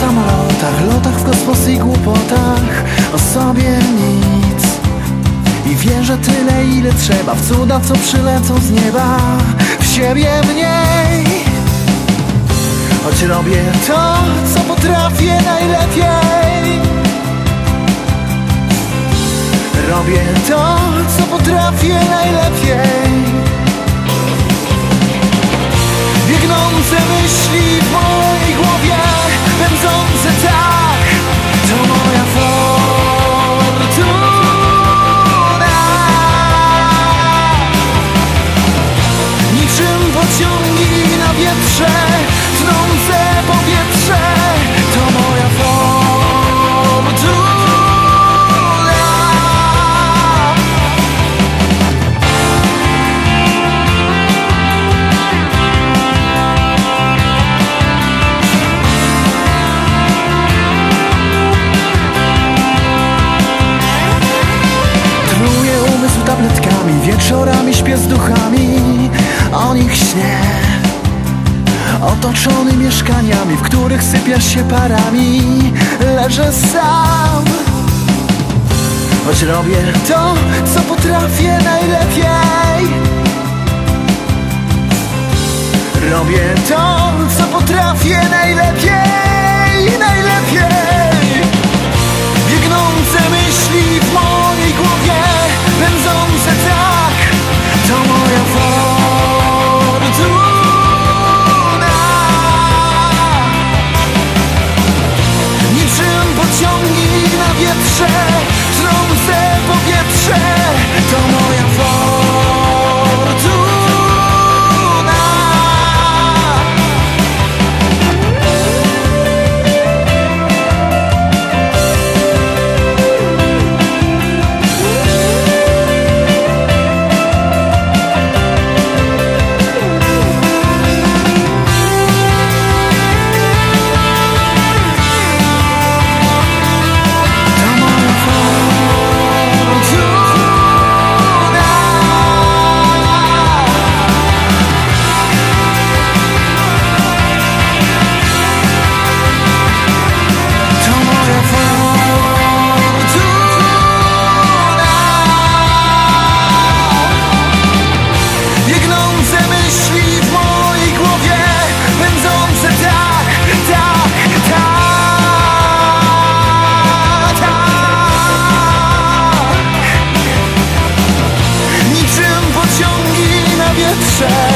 samolotach, lotach w kosmos i głupotach. O sobie nic. I wierzę tyle ile trzeba. W cuda co przylecą z nieba. W siebie mniej. Choć robię to, co potrafię najlepiej. Robię to, co potrafię najlepiej Wieczorami śpię z duchami O nich śnię Otoczony mieszkaniami W których sypiasz się parami Leżę sam. Choć robię to, co potrafię najlepiej. Robię to, say.